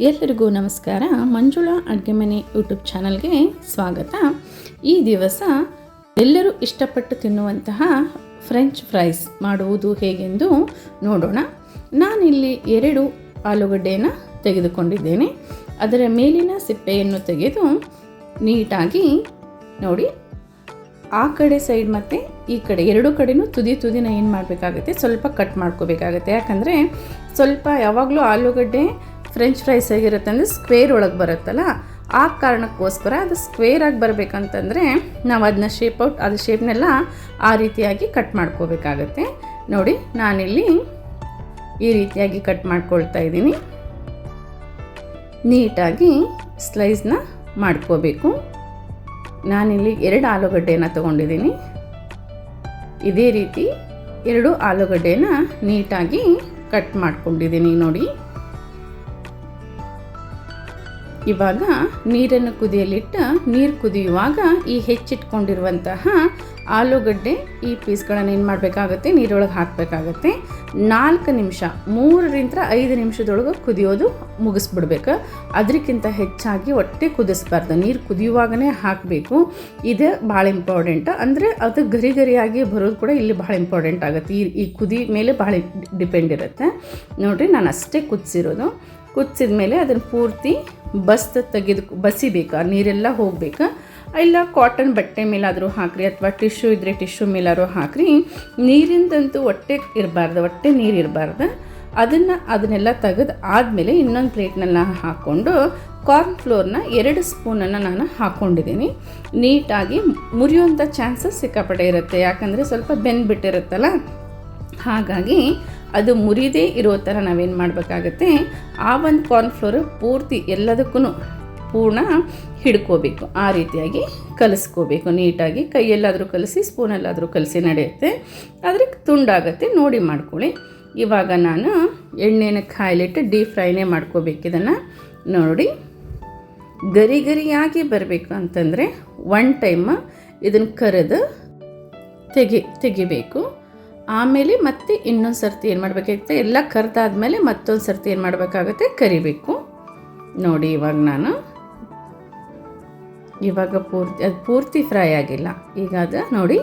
ಎಲ್ಲರಿಗೂ ನಮಸ್ಕಾರ. ಮಂಜುಳಾ ಅಡುಗೆ ಮನೆ ಯೂಟ್ಯೂಬ್ ಚಾನಲ್ಗೆ ಸ್ವಾಗತ. ಈ ದಿವಸ ಎಲ್ಲರೂ ಇಷ್ಟಪಟ್ಟು ತಿನ್ನುವಂತಹ ಫ್ರೆಂಚ್ ಫ್ರೈಸ್ ಮಾಡುವುದು ಹೇಗೆಂದು ನೋಡೋಣ. ನಾನಿಲ್ಲಿ ಎರಡು ಆಲೂಗಡ್ಡೆಯನ್ನು ತೆಗೆದುಕೊಂಡಿದ್ದೇನೆ. ಅದರ ಮೇಲಿನ ಸಿಪ್ಪೆಯನ್ನು ತೆಗೆದು ನೀಟಾಗಿ ನೋಡಿ. ಆ ಕಡೆ ಸೈಡ್ ಮತ್ತು ಈ ಕಡೆ ಎರಡು ಕಡೆಯೂ ತುದಿ ತುದಿನ ಏನು ಮಾಡಬೇಕಾಗುತ್ತೆ? ಸ್ವಲ್ಪ ಕಟ್ ಮಾಡ್ಕೋಬೇಕಾಗುತ್ತೆ. ಯಾಕಂದರೆ ಸ್ವಲ್ಪ ಯಾವಾಗಲೂ ಆಲೂಗಡ್ಡೆ ಫ್ರೆಂಚ್ ಫ್ರೈಸ್ ಹೇಗಿರುತ್ತೆ ಅಂದರೆ ಸ್ಕ್ವೇರ್ ಒಳಗೆ ಬರುತ್ತಲ್ಲ, ಆ ಕಾರಣಕ್ಕೋಸ್ಕರ ಅದು ಸ್ಕ್ವೇರ್ ಆಗಿ ಬರಬೇಕಂತಂದರೆ ನಾವು ಅದನ್ನ ಶೇಪ್ ಔಟ್ ಅದು ಶೇಪ್ನೆಲ್ಲ ಆ ರೀತಿಯಾಗಿ ಕಟ್ ಮಾಡ್ಕೋಬೇಕಾಗತ್ತೆ. ನೋಡಿ, ನಾನಿಲ್ಲಿ ಈ ರೀತಿಯಾಗಿ ಕಟ್ ಮಾಡ್ಕೊಳ್ತಾ ಇದ್ದೀನಿ. ನೀಟಾಗಿ ಸ್ಲೈಸ್ನ ಮಾಡ್ಕೋಬೇಕು. ನಾನಿಲ್ಲಿ ಎರಡು ಆಲೂಗಡ್ಡೆಯನ್ನು ತೊಗೊಂಡಿದ್ದೀನಿ. ಇದೇ ರೀತಿ ಎರಡು ಆಲೂಗಡ್ಡೆನ ನೀಟಾಗಿ ಕಟ್ ಮಾಡ್ಕೊಂಡಿದ್ದೀನಿ ನೋಡಿ. ಇವಾಗ ನೀರನ್ನು ಕುದಿಯಲಿಟ್ಟು ನೀರು ಕುದಿಯುವಾಗ ಈ ಹೆಚ್ಚಿಟ್ಕೊಂಡಿರುವಂತಹ ಆಲೂಗಡ್ಡೆ ಈ ಪೀಸ್ಗಳನ್ನು ಏನು ಮಾಡಬೇಕಾಗುತ್ತೆ? ನೀರೊಳಗೆ ಹಾಕಬೇಕಾಗತ್ತೆ. ನಾಲ್ಕು ನಿಮಿಷ, ಮೂರರಿಂದ ಐದು ನಿಮಿಷದೊಳಗೆ ಕುದಿಯೋದು ಮುಗಿಸ್ಬಿಡ್ಬೇಕು. ಅದಕ್ಕಿಂತ ಹೆಚ್ಚಾಗಿ ಒಟ್ಟೆ ಕುದಿಸ್ಬಾರ್ದು. ನೀರು ಕುದಿಯುವಾಗನೇ ಹಾಕಬೇಕು. ಇದು ಭಾಳ ಇಂಪಾರ್ಟೆಂಟ್. ಅಂದರೆ ಅದು ಗರಿ ಗರಿಯಾಗಿ ಬರೋದು ಕೂಡ ಇಲ್ಲಿ ಭಾಳ ಇಂಪಾರ್ಟೆಂಟ್ ಆಗುತ್ತೆ. ಈ ಈ ಕುದಿ ಮೇಲೆ ಭಾಳ ಡಿಪೆಂಡ್ ಇರುತ್ತೆ. ನೋಡಿರಿ, ನಾನು ಅಷ್ಟೇ ಕುದಿಸಿರೋದು. ಕುದಿಸಿದ ಮೇಲೆ ಅದನ್ನು ಪೂರ್ತಿ ಬಸ್ ತೆಗೆದು ಬಸಿಬೇಕು, ಆ ನೀರೆಲ್ಲ ಹೋಗಬೇಕು. ಇಲ್ಲ ಕಾಟನ್ ಬಟ್ಟೆ ಮೇಲಾದರೂ ಹಾಕ್ರಿ ಅಥವಾ ಟಿಶ್ಯೂ ಇದ್ದರೆ ಟಿಶ್ಯೂ ಮೇಲಾದರೂ ಹಾಕ್ರಿ. ನೀರಿಂದಂತೂ ಹೊಟ್ಟೆ ಇರಬಾರ್ದು, ಹೊಟ್ಟೆ ನೀರು ಇರಬಾರ್ದು. ಅದನ್ನು ಅದನ್ನೆಲ್ಲ ತೆಗೆದು ಆದಮೇಲೆ ಇನ್ನೊಂದು ಪ್ಲೇಟ್ನೆಲ್ಲ ಹಾಕ್ಕೊಂಡು ಕಾರ್ನ್ ಫ್ಲೋರ್ನ ಎರಡು ಸ್ಪೂನನ್ನು ನಾನು ಹಾಕ್ಕೊಂಡಿದ್ದೀನಿ ನೀಟಾಗಿ ಮುರಿಯುವಂಥ ಚಾನ್ಸಸ್ ಸಿಕ್ಕಾಪಟ್ಟೆ ಇರುತ್ತೆ. ಯಾಕಂದರೆ ಸ್ವಲ್ಪ ಬೆಂದ್ಬಿಟ್ಟಿರುತ್ತಲ್ಲ? ಹಾಗಾಗಿ ಅದು ಮುರಿದೇ ಇರೋ ಥರ ನಾವೇನು ಮಾಡಬೇಕಾಗತ್ತೆ, ಆ ಒಂದು ಕಾರ್ನ್ಫ್ಲೋರ್ ಪೂರ್ತಿ ಎಲ್ಲದಕ್ಕೂ ಪೂರ್ಣ ಹಿಡ್ಕೋಬೇಕು. ಆ ರೀತಿಯಾಗಿ ಕಲಿಸ್ಕೋಬೇಕು. ನೀಟಾಗಿ ಕೈಯಲ್ಲಾದರೂ ಕಲಿಸಿ, ಸ್ಪೂನಲ್ಲಾದರೂ ಕಲಸಿ ನಡೆಯುತ್ತೆ. ಆದರೆ ತುಂಡಾಗತ್ತೆ. ನೋಡಿ ಮಾಡ್ಕೊಳ್ಳಿ. ಇವಾಗ ನಾನು ಎಣ್ಣೆನ ಕಾಯಿಲಿಟ್ಟು ಡೀಪ್ ಫ್ರೈನೇ ಮಾಡ್ಕೋಬೇಕು ಇದನ್ನು. ನೋಡಿ, ಗರಿ ಗರಿಯಾಗಿ ಬರಬೇಕು ಅಂತಂದರೆ ಒನ್ ಟೈಮ್ ಇದನ್ನು ಕರೆದು ತೆಗಿ ತೆಗಿಬೇಕು. ಆಮೇಲೆ ಮತ್ತೆ ಇನ್ನೊಂದು ಸರ್ತಿ ಏನು ಮಾಡಬೇಕಾಗುತ್ತೆ? ಎಲ್ಲ ಕರೆದಾದ್ಮೇಲೆ ಮತ್ತೊಂದು ಸರ್ತಿ ಏನು ಮಾಡಬೇಕಾಗುತ್ತೆ? ಕರಿಬೇಕು. ನೋಡಿ ಇವಾಗ ನಾನು. ಇವಾಗ ಪೂರ್ತಿ, ಅದು ಪೂರ್ತಿ ಫ್ರೈ ಆಗಿಲ್ಲ. ಈಗ ಅದು ನೋಡಿ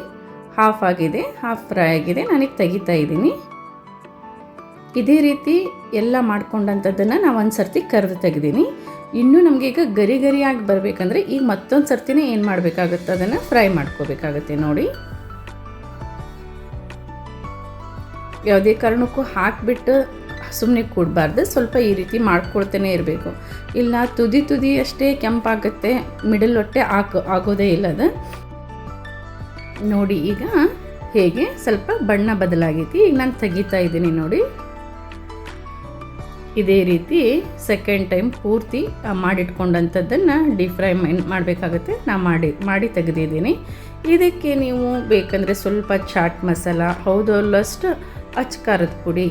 ಹಾಫ್ ಆಗಿದೆ, ಹಾಫ್ ಫ್ರೈ ಆಗಿದೆ. ನನಗೆ ತೆಗಿತಾ ಇದ್ದೀನಿ. ಇದೇ ರೀತಿ ಎಲ್ಲ ಮಾಡ್ಕೊಂಡಂಥದ್ದನ್ನು ನಾವು ಒಂದು ಸರ್ತಿ ಕರೆದು ತೆಗೆದೀನಿ. ಇನ್ನೂ ನಮಗೆ ಈಗ ಗರಿ ಗರಿಯಾಗಿ ಬರಬೇಕಂದ್ರೆ ಈಗ ಮತ್ತೊಂದು ಸರ್ತಿನೇ ಏನು ಮಾಡಬೇಕಾಗುತ್ತೆ? ಅದನ್ನು ಫ್ರೈ ಮಾಡ್ಕೋಬೇಕಾಗುತ್ತೆ ನೋಡಿ. ಯಾವುದೇ ಕಾರಣಕ್ಕೂ ಹಾಕಿಬಿಟ್ಟು ಸುಮ್ಮನೆ ಕೊಡಬಾರ್ದು. ಸ್ವಲ್ಪ ಈ ರೀತಿ ಮಾಡ್ಕೊಳ್ತಾನೆ ಇರಬೇಕು. ಇಲ್ಲ, ತುದಿ ತುದಿ ಅಷ್ಟೇ ಕೆಂಪಾಗುತ್ತೆ. ಮಿಡಲ್ ಹೊಟ್ಟೆ ಹಾಕೋ, ಆಗೋದೇ ಇಲ್ಲ ಅದು. ನೋಡಿ, ಈಗ ಹೇಗೆ ಸ್ವಲ್ಪ ಬಣ್ಣ ಬದಲಾಗೈತಿ. ಈಗ ನಾನು ತೆಗಿತಾ ಇದ್ದೀನಿ ನೋಡಿ. ಇದೇ ರೀತಿ ಸೆಕೆಂಡ್ ಟೈಮ್ ಪೂರ್ತಿ ಮಾಡಿಟ್ಕೊಂಡಂಥದ್ದನ್ನು ಡೀಪ್ ಫ್ರೈ ಮಾಡಬೇಕಾಗುತ್ತೆ. ನಾನು ಮಾಡಿ ಮಾಡಿ ತೆಗೆದಿದ್ದೀನಿ. ಇದಕ್ಕೆ ನೀವು ಬೇಕಂದರೆ ಸ್ವಲ್ಪ ಚಾಟ್ ಮಸಾಲ ಹೌದು, ಅಲ್ಲಷ್ಟು ಅಚ್ಕಾರದ ಪುಡಿ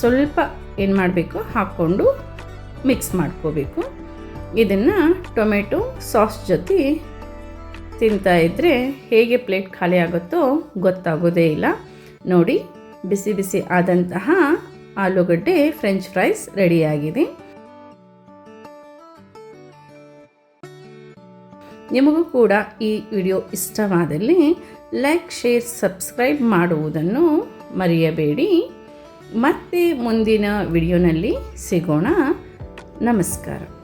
ಸ್ವಲ್ಪ ಏನು ಮಾಡಬೇಕು, ಹಾಕ್ಕೊಂಡು ಮಿಕ್ಸ್ ಮಾಡ್ಕೋಬೇಕು. ಇದನ್ನು ಟೊಮೆಟೊ ಸಾಸ್ ಜೊತೆ ತಿಂತಾ ಇದ್ದರೆ ಹೇಗೆ ಪ್ಲೇಟ್ ಖಾಲಿ ಆಗುತ್ತೋ ಗೊತ್ತಾಗೋದೇ ಇಲ್ಲ. ನೋಡಿ, ಬಿಸಿ ಬಿಸಿ ಆದಂತಹ ಆಲೂಗಡ್ಡೆ ಫ್ರೆಂಚ್ ಫ್ರೈಸ್ ರೆಡಿಯಾಗಿದೆ. ನಿಮಗೂ ಕೂಡ ಈ ವಿಡಿಯೋ ಇಷ್ಟವಾದಲ್ಲಿ ಲೈಕ್, ಶೇರ್, ಸಬ್ಸ್ಕ್ರೈಬ್ ಮಾಡುವುದನ್ನು ಮರೆಯಬೇಡಿ. ಮತ್ತೆ ಮುಂದಿನ ವಿಡಿಯೋನಲ್ಲಿ ಸಿಗೋಣ. ನಮಸ್ಕಾರ.